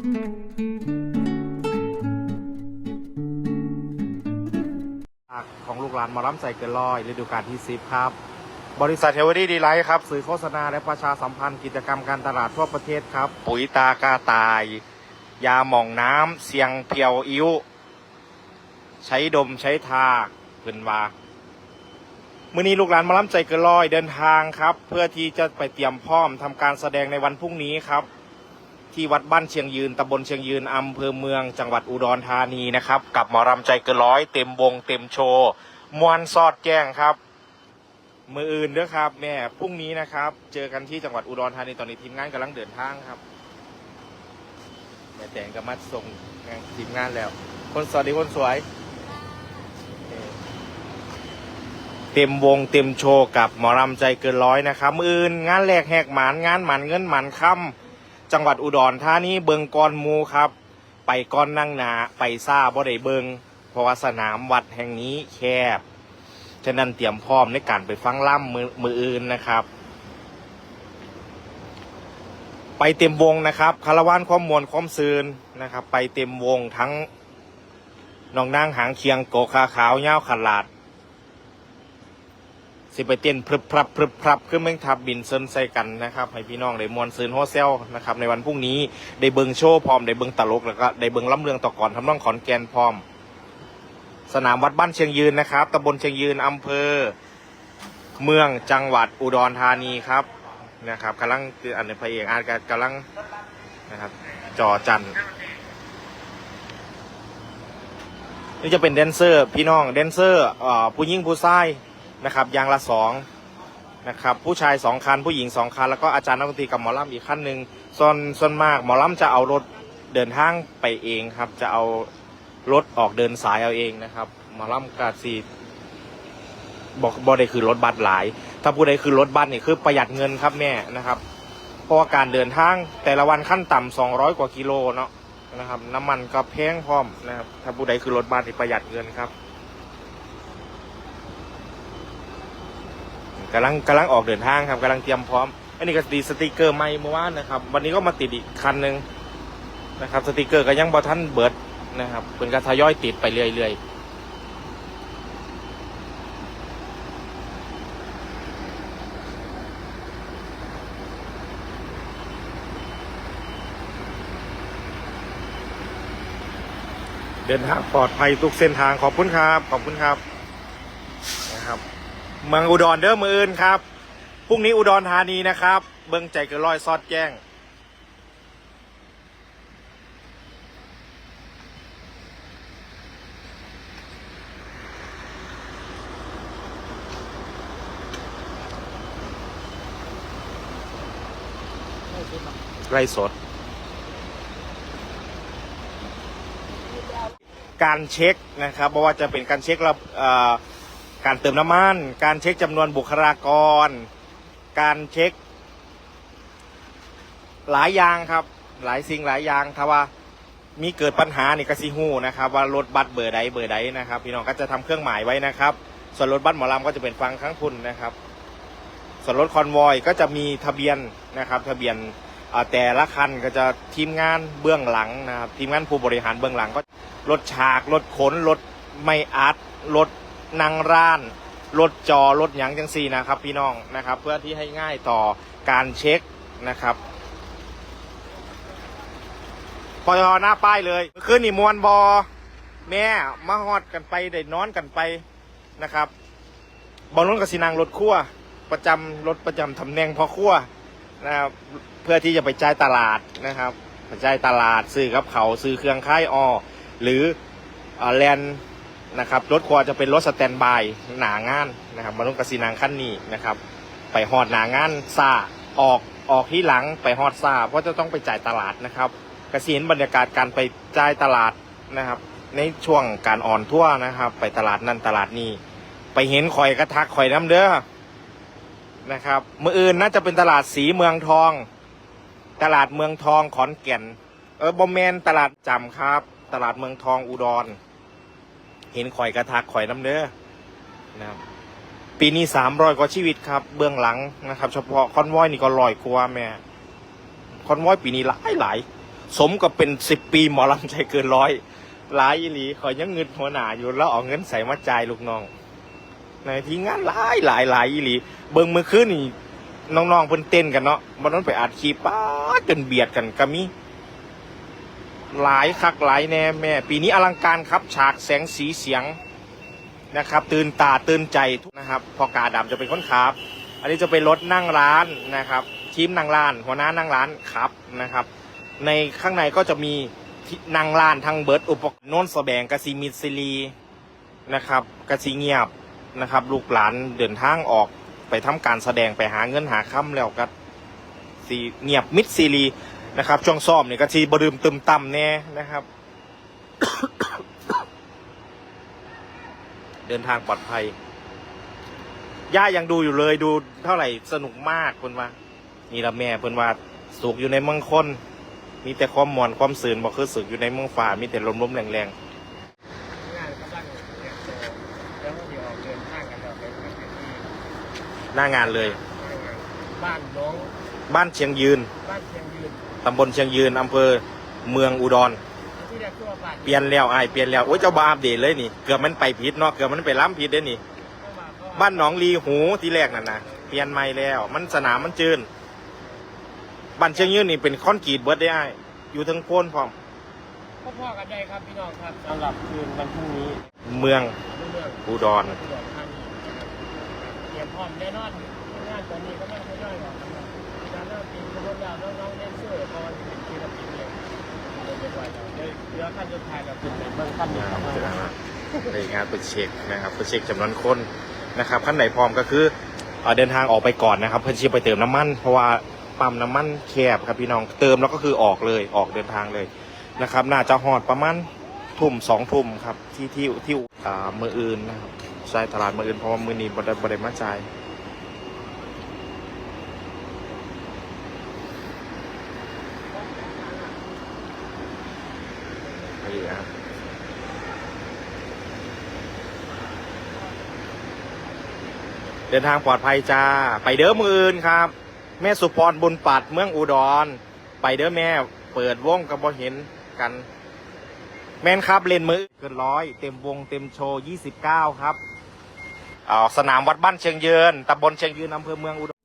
ของลูกหลานมาล้ำใส่เกินร้อยฤดูกาลที่สิบครับ บริษัทเทวดีดีไลท์ครับ สื่อโฆษณาและประชาสัมพันธ์กิจกรรมการตลาดทั่วประเทศครับ ปุ๋ยตากาตาย ยาหม่องน้ำเสียงเพียวอิ้ว ใช้ดมใช้ทาเพิ่นว่ามื่อนี้ลูกหลานมาล้ำใจเกินร้อยเดินทางครับ เพื่อที่จะไปเตรียมพร้อมทำการแสดงในวันพรุ่งนี้ครับ ที่วัดบ้านเชียงยืนตำบลเชียงยืนอำเภอเมืองจังหวัดอุดรธานีนะครับ กับหมอรำใจเกินร้อยเต็มวงเต็มโชว์มวนซอดแจ้งครับ มืออื่นเด้อครับแม่พรุ่งนี้นะครับ เจอกันที่จังหวัดอุดรธานีตอนนี้ทีมงานกำลังเดินทางครับแม่แตงก็มาส่งงานทีมงานแล้ว คนสวัสดีคนสวย เต็มวงเต็มโชว์กับหมอรำใจเกินร้อยนะครับ มืออื่นงานแรกแหกหมานงานหมันเงินหมันค่ำ จังหวัดอุดรธานีเบิงกอนมูครับ ไปก้อนนั่งนาไปซ่าบ่ได้เบิงเพราะว่าสนามวัดแห่งนี้แคบ ฉะนั้นเตรียมพร้อมในการไปฟังล่ำมือมืออื่นนะครับ ไปเต็มวงนะครับคารวานความมวลความซืนนะครับ ไปเต็มวงทั้งน้องนางหางเคียงโกขาขาวเย้าขลาด สิไปเต้นพรึบพรับพรึบพรับขึ้นแม่งทับบินเซินใส่กันนะครับให้พี่น้องได้มวนซืนโฮเซลนะครับในวันพรุ่งนี้ได้เบิงโชว์พร้อมได้เบิงตลกแล้วก็ได้เบิงล่ำเรืองต่อก่อนทำน้องขอนแก่นพร้อม สนามวัดบ้านเชียงยืนนะครับตำบลเชียงยืนอำเภอ เมืองจังหวัดอุดรธานีครับนะครับกำลังคืออันนี้พระเอกอาร์ตกำลังนะครับจอจันนี่จะเป็นแดนเซอร์ พี่น้องแดนเซอร์ผู้หญิงผู้ชาย นะครับยางละสองนะครับผู้ชายสองคันผู้หญิงสองคัน แล้วก็อาจารย์นักดนตรีกับหมอลำอีกขั้นหนึ่งส่วนส่วนมากหมอลำจะเอารถเดินทางไปเองครับ จะเอารถออกเดินสายเอาเองนะครับหมาล่ำกาซีบอกบอได้คือรถบัสหลาย ถ้าผู้ใดคือรถบัสนี่คือประหยัดเงินครับแม่นะครับ เพราะว่าการเดินทางแต่ละวันขั้นต่ำ200กว่ากิโลเนาะนะครับ น้ำมันก็แพงพร้อมนะครับ ถ้าผู้ใดคือรถบัสนี่ประหยัดเงินครับ กำลังกำลังออกเดินทางครับกำลังเตรียมพร้อม อันนี้ก็ดีสติกเกอร์ใหม่เมื่อวานนะครับ วันนี้ก็มาติดอีกคันหนึ่งนะครับสติกเกอร์ก็ยังบอทันเบิร์ดนะครับเป็นการทยอยติดไปเรื่อยๆเดินทางปลอดภัยทุกเส้นทางขอบคุณครับ ขอบคุณครับนะครับ เมืองอุดรเด้อมืออื่นครับพรุ่งนี้อุดรธานีนะครับ เบิ้งใจเกินร้อยซอดแจ้งไร่สด การเช็คนะครับเพราะว่าจะเป็นการเช็คระเอ่อ การเติมน้ำมัน การเช็คจำนวนบุคลากร การเช็ค หลายอย่างครับ หลายสิ่งหลายอย่างถ้าว่ามีเกิดปัญหานี่ก็ซิฮู้นะครับ ว่ารถบัสเบอร์ใดเบอร์ใดนะครับ พี่น้องก็จะทำเครื่องหมายไว้นะครับ ส่วนรถบัสหมอลำก็จะเป็นฟังข้างทุนนะครับ ส่วนรถคอนวอยก็จะมีทะเบียนนะครับ ทะเบียนแต่ละคันก็จะทีมงานเบื้องหลังนะครับทีมงานผู้บริหารเบื้องหลังก็รถฉากรถขนรถไม่อัดรถ นางร้านรถจอรถหยังจังซีนะครับ พี่น้องนะครับ เพื่อที่ให้ง่ายต่อการเช็คนะครับพอหน้าป้ายเลยเมื่อคืนนี่มวนบอแม่มาฮอดกันไปได้นอนกันไปนะครับบอลนุ่นกับสีนางรถขั้วประจำรถประจำตำแหน่งพอขั้วนะครับเพื่อที่จะไปจ่ายตลาดนะครับไปจ่ายตลาดซื้อกับเขาซื้อเครื่องค่ายออหรือเออแลนด์ นะครับรถครัวจะเป็นรถสแตนบายหนางานนะครับมาลงกระสีนางขั้นนี้นะครับ ไปหอดหนางานซาออกออกที่หลังไปหอดซาเพราะจะต้องไปจ่ายตลาดนะครับกระสีนบรรยากาศการไปจ่ายตลาดนะครับ ในช่วงการอ่อนทั่วนะครับ ไปตลาดนั่นตลาดนี้ไปเห็นข่อยกระทักข่อยน้ำเด้อนะครับมืออื่นน่าจะเป็นตลาดสีเมืองทอง ตลาดเมืองทองขอนแก่น เออบอมแมนตลาดจำครับ ตลาดเมืองทองอุดร เห็นข่อยกระทักข่อยน้ำเด้อนะครับปีนี้สามร้อยกว่าชีวิตครับ เบื้องหลังนะครับ เฉพาะคอนวอยนี่ก็ลอยกว่าแม่คอนวอยปีนี้หลายหลายสมกับเป็นสิบปีหมอลำใจเกินร้อยหลายอีหลีขอยยังเงินหัวหนาอยู่แล้วเอาเงินใส่มาจ่ายลูกน้องในที่งานหลายหลายหลายอีหลี เบิ่งมือคืนนี่น้องๆเพิ่นเต้นกันเนาะมันนั้นไปอัดคลิปป้าจนเบียดกันก็มี หลายคักหลายแน่แม่ ปีนี้อลังการครับฉากแสงสีเสียงนะครับ ตื่นตาตื่นใจทุกนะครับ พอกาดำจะเป็นคนขับ อันนี้จะเป็นรถนั่งร้านนะครับทีมนั่งร้าน หัวหน้านั่งร้านครับนะครับ ในข้างในก็จะมีนั่งร้านทั้งเบิร์ดอุปกรณ์โน้นแสบงกะซีมิดซิลีนะครับกะซีเงียบนะครับ ลูกหลานเดินทางออกไปทำการแสดงไปหาเงินหาค่ำแล้วก็สีเงียบมิดซีรี นะครับช่วงซ่อมเนี่ยกะซีบดืมตึมต่ำแน่นะครับ เดินทางปลอดภัย ย่ายังดูอยู่เลยดูเท่าไหร่สนุกมากเพิ่นว่า นี่ละแม่เพิ่นว่าสุกอยู่ในเมืองคน มีแต่ความมวนความสื่นบอกคือสุกอยู่ในเมืองฝ่ามีแต่ลมลมๆแรงงานกำลังเตรียมตัวแล้วก็เดี๋ยวออกเดินทางกันเราไปที่ๆหน้างานเลย บ้านน้องบ้านเชียงยืน บ้านเชียงยืน ตำบลเชียงยืนอำเภอเมืองอุดรที่เรียกตัวบ้านเปลี่ยนแล้วไอ้ายเปลี่ยนแล้วโอ้ยเจ้าบาอัปเดตเลยนี่เกือบมันไปผิดเนาะเกือบมันไปล้ำผิดเด้อนี่เข้ามาก็บ้านหนองลีหูที่แรกนั่นนะเปลี่ยนใหม่แล้ว มันสนามมันจืนบ้านเชียงยืนนี่เป็นคอนกรีตเบิดได้อ้ายอยู่ทั้งโพ้นพร้อมพ่อๆกันได้ครับพี่น้องครับสำหรับคืนวันพรุ่งนี้เมืองเรื่องอุดรอุดรธานีนะครับเตรียมพร้อมแน่นอนงานตอนนี้ก็ไม่ค่อยย่อยหรอก ในเบื้องขั้นนี้ครับในงานเปิดเช็คนะครับเปิดเช็คจำนวนคนนะครับขั้นไหนพร้อมก็คือเดินทางออกไปก่อนนะครับเพื่อที่ไปเติมน้ำมัน เพราะว่าปั๊มน้ำมันแคบครับพี่น้องเติมแล้วก็คือออกเลยออกเดินทางเลยนะครับ น่าจะหอดประมาณทุ่มสองทุ่มครับที่ที่ที่อ่ามืออื่นนะครับใช่ตลาดมืออื่นเพราะว่ามือนี้บไดบไดมาจ่ายี่ครับเดินทางปลอดภัยจ้า ไปเด้อมืออื่นครับ แม่สุพรบุญปัดเมืองอุดร ไปเด้อแม่ เปิดวงกับบ่เห็นกัน แม่นครับเล่นมือเกินร้อย เต็มวงเต็มโชว์29ครับเอาสนามวัดบ้านเชียงยืนตำบลเชียงยืนอำเภอเมืองอุดร